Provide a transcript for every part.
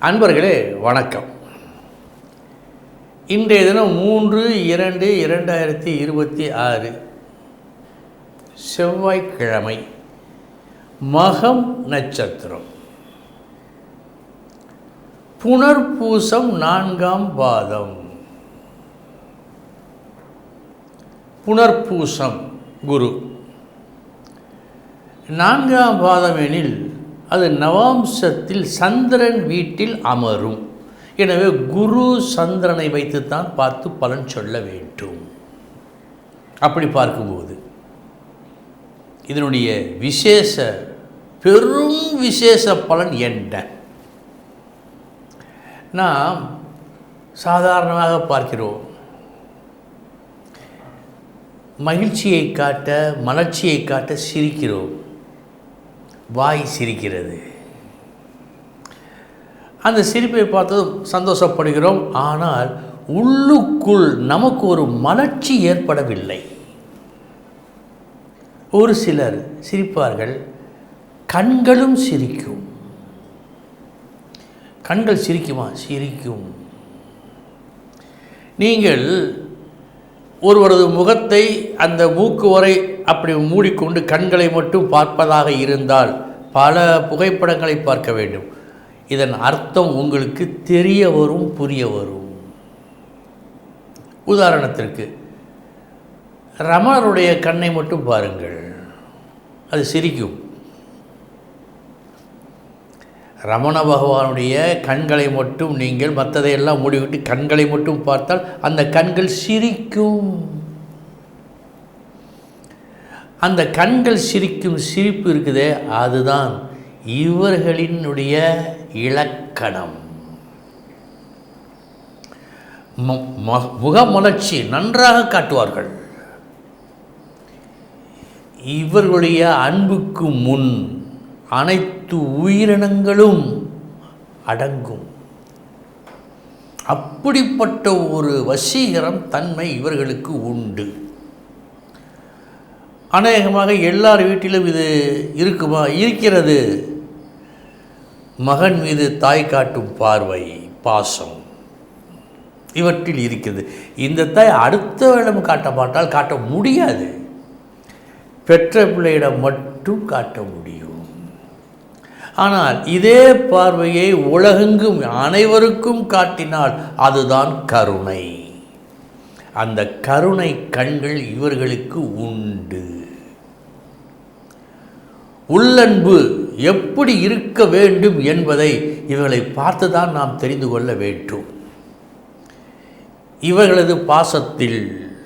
அன்பர்களே வணக்கம். இன்றைய தினம் மூன்று இரண்டு இரண்டாயிரத்தி இருபத்தி ஆறு செவ்வாய்க்கிழமை மகம் நட்சத்திரம். புனர்பூசம் நான்காம் பாதம். புனர்பூசம் குரு. நான்காம் பாதம் எனில் அது நவாம்சத்தில் சந்திரன் வீட்டில் அமரும். எனவே குரு சந்திரனை வைத்துத்தான் பார்த்து பலன் சொல்ல வேண்டும். அப்படி பார்க்கும்போது இதனுடைய விசேஷ பெரும் விசேஷ பலன் என்ன? நாம் சாதாரணமாக பார்க்கிறோம். மகிழ்ச்சியை காட்ட மலர்ச்சியை காட்ட சிரிக்கிறோம். வாய் சிரிக்கிறது. அந்த சிரிப்பை பார்த்ததும் சந்தோஷப்படுகிறோம். ஆனால் உள்ளுக்குள் நமக்கு ஒரு மலர்ச்சி ஏற்படவில்லை. ஒரு சிலர் சிரிப்பார்கள் கண்களும் சிரிக்கும். கண்கள் சிரிக்குமா? சிரிக்கும். நீங்கள் ஒருவரது முகத்தை அந்த மூக்கு வரை அப்படி மூடிக்கொண்டு கண்களை மட்டும் பார்ப்பதாக இருந்தால் பல புகைப்படங்களை பார்க்க வேண்டும். இதன் அர்த்தம் உங்களுக்கு தெரிய வரும் புரிய வரும். உதாரணத்திற்கு ரமணருடைய கண்ணை மட்டும் பாருங்கள். அது சிரிக்கும். ரமண பகவானுடைய கண்களை மட்டும் நீங்கள் மற்றதையெல்லாம் மூடிவிட்டு கண்களை மட்டும் பார்த்தால் அந்த கண்கள் சிரிக்கும். அந்த கண்கள் சிரிக்கும் சிரிப்பு இருக்குதே அதுதான் இவர்களினுடைய இலக்கணம். முகமலர்ச்சி நன்றாக காட்டுவார்கள். இவர்களுடைய அன்புக்கு முன் அனைத்து உயிரினங்களும் அடங்கும். அப்படிப்பட்ட ஒரு வசீகரம் தன்மை இவர்களுக்கு உண்டு. அநேகமாக எல்லார் வீட்டிலும் இது இருக்குமா? இருக்கிறது. மகன் மீது தாய் காட்டும் பார்வை பாசம் இவற்றில் இருக்கிறது. இந்த தாய் அடுத்த வேடம் காட்ட மாட்டால் காட்ட முடியாது. பெற்ற பிள்ளையிடம் மட்டும் காட்ட முடியும். ஆனால் இதே பார்வையை உலகெங்கும் அனைவருக்கும் காட்டினால் அதுதான் கருணை. அந்த கருணை கண்கள் இவர்களுக்கு உண்டு. உள்ளன்பு எப்படி இருக்க வேண்டும் என்பதை இவர்களை பார்த்துதான் நாம் தெரிந்து கொள்ள வேண்டும். இவர்களது பாசத்தில்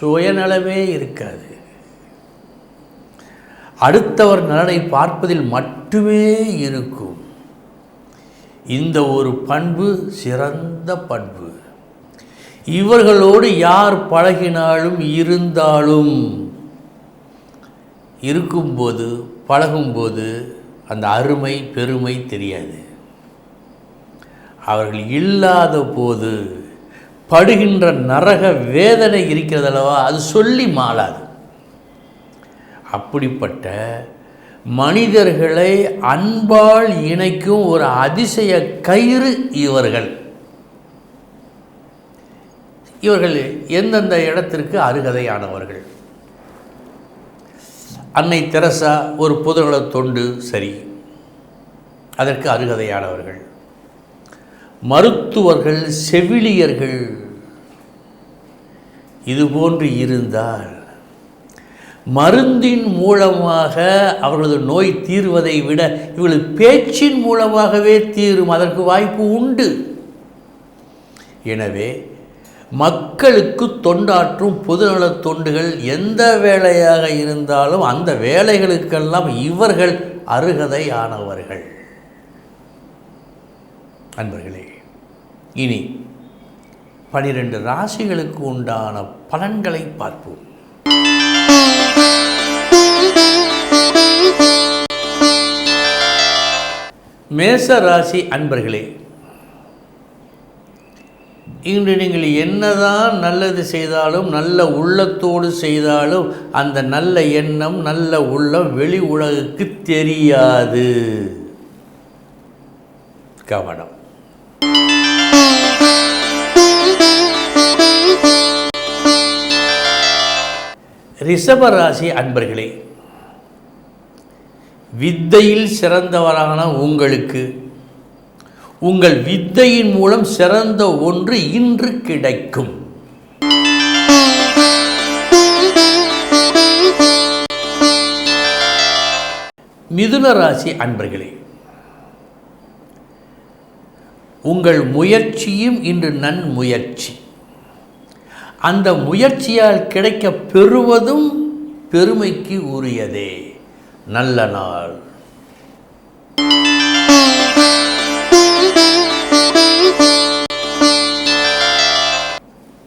சுயநலமே இருக்காது. அடுத்தவர் நலனை பார்ப்பதில் மட்டுமே இருக்கும். இந்த ஒரு பண்பு சிறந்த பண்பு. இவர்களோடு யார் பழகினாலும் இருந்தாலும் இருக்கும்போது பழகும்போது அந்த அருமை பெருமை தெரியாது. அவர்கள் இல்லாத போது படுகின்ற நரக வேதனை இருக்கிறதல்லவா அது சொல்லி மாளாது. அப்படிப்பட்ட மனிதர்களை அன்பால் இணைக்கும் ஒரு அதிசய கயிறு இவர்கள். இவர்கள் எந்தெந்த இடத்திற்கு அருகதையானவர்கள்? அன்னை தெரசா ஒரு பொதுநல தொண்டு சரி அதற்கு அருகதையானவர்கள். மருத்துவர்கள் செவிலியர்கள் இதுபோன்று இருந்தால் மருந்தின் மூலமாக அவர்களது நோய் தீர்வதை விட இவர்கள் பேச்சின் மூலமாகவே தீரும் அதற்கு வாய்ப்பு உண்டு. எனவே மக்களுக்கு தொண்டாற்றும் பொதுநலத் தொண்டுகள் எந்த வேலையாக இருந்தாலும் அந்த வேலைகளுக்கெல்லாம் இவர்கள் அருகதை ஆனவர்கள். அன்பர்களே இனி பனிரெண்டு ராசிகளுக்கு உண்டான பலன்களை பார்ப்போம். மேச ராசி அன்பர்களே இன்று நீங்கள் என்னதான் நல்லது செய்தாலும் நல்ல உள்ளத்தோடு செய்தாலும் அந்த நல்ல எண்ணம் நல்ல உள்ளம் வெளி உலகுக்கு தெரியாது. கவனம். ரிஷபராசி அன்பர்களே வித்தையில் சிறந்தவரான உங்களுக்கு உங்கள் வித்தையின் மூலம் சிறந்த ஒன்று இன்று கிடைக்கும். மிதுன ராசி அன்பர்களே உங்கள் முயற்சியும் இன்று நன்முயற்சி. அந்த முயற்சியால் கிடைக்க பெறுவதும் பெருமைக்கு உரியதே. நல்ல நாள்.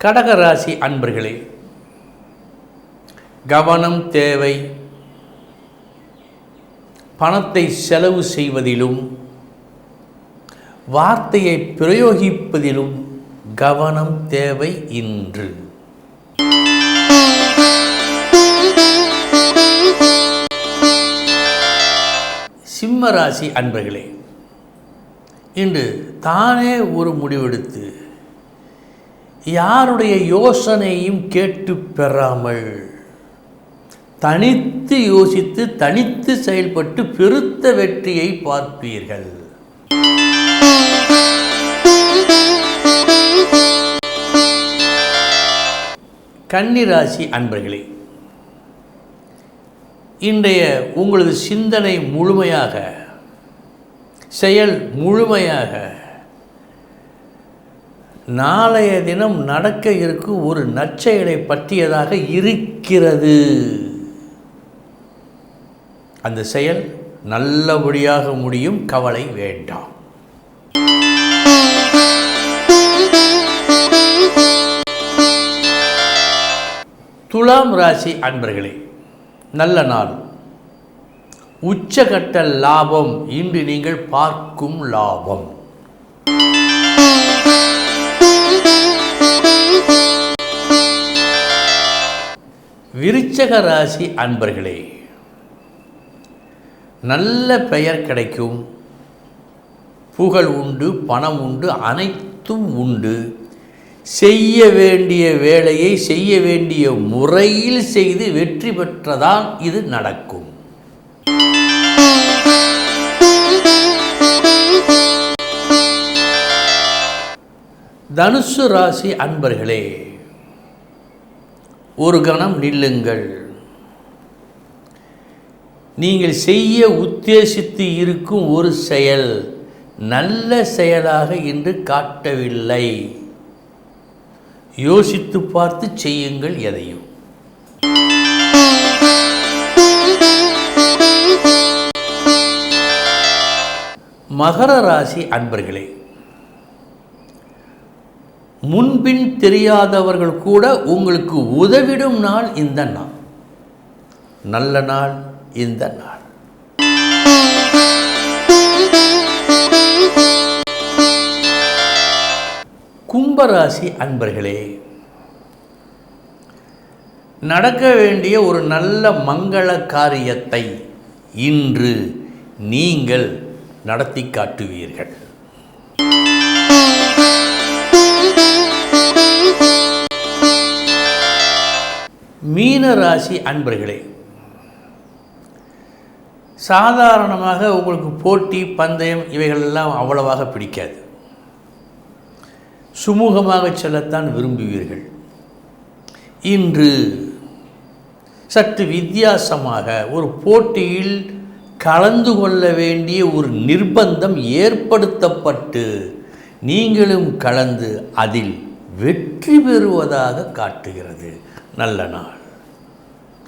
கடகராசி அன்பர்களே கவனம் தேவை பணத்தை செலவு செய்வதிலும் வார்த்தையை பிரயோகிப்பதிலும் கவனம் தேவை இன்று. சிம்மராசி அன்பர்களே இன்று தானே ஒரு முடிவெடுத்து யாருடைய யோசனையும் கேட்டு பெறாமல். தனித்து யோசித்து தனித்து செயல்பட்டு பெருத்த வெற்றியை பார்ப்பீர்கள். கன்னிராசி அன்பர்களே இன்றைய உங்களது சிந்தனை முழுமையாக செயல் முழுமையாக நாளைய தினம் நடக்க இருக்கும் ஒரு நற்செயலை பற்றியதாக இருக்கிறது. அந்த செயல் நல்லபடியாக முடியும் கவலை வேண்டாம். துலாம் ராசி அன்பர்களே நல்ல நாள். உச்சகட்ட லாபம் இன்று நீங்கள் பார்க்கும் லாபம். விருச்சக ராசி அன்பர்களே நல்ல பெயர் கிடைக்கும். புகழ் உண்டு பணம் உண்டு அனைத்தும் உண்டு. செய்ய வேண்டிய வேலையை செய்ய வேண்டிய முறையில் செய்து வெற்றி பெற்றதால் இது நடக்கும். தனுசு ராசி அன்பர்களே ஒரு கணம் நில்லுங்கள். நீங்கள் செய்ய உத்தேசித்து இருக்கும் ஒரு செயல் நல்ல செயலாக இன்று காட்டவில்லை. யோசித்து பார்த்து செய்யுங்கள் எதையும். மகர ராசி அன்பர்களே முன்பின் தெரியாதவர்கள் கூட உங்களுக்கு உதவிடும் நாள் இந்த நாள். நல்ல நாள் இந்த நாள். கும்பராசி அன்பர்களே நடக்க வேண்டிய ஒரு நல்ல மங்கள காரியத்தை இன்று நீங்கள் நடத்தி காட்டுவீர்கள். மீன ராசி அன்பர்களே சாதாரணமாக உங்களுக்கு போட்டி பந்தயம் இவைகளெல்லாம் அவ்வளவாக பிடிக்காது. சுமூகமாக செல்லத்தான் விரும்புவீர்கள். இன்று சற்று வித்தியாசமாக ஒரு போட்டியில் கலந்து கொள்ள வேண்டிய ஒரு நிர்பந்தம் ஏற்படுத்தப்பட்டு நீங்களும் கலந்து அதில் வெற்றி பெறுவதாக காட்டுகிறது. நல்ல நாள்.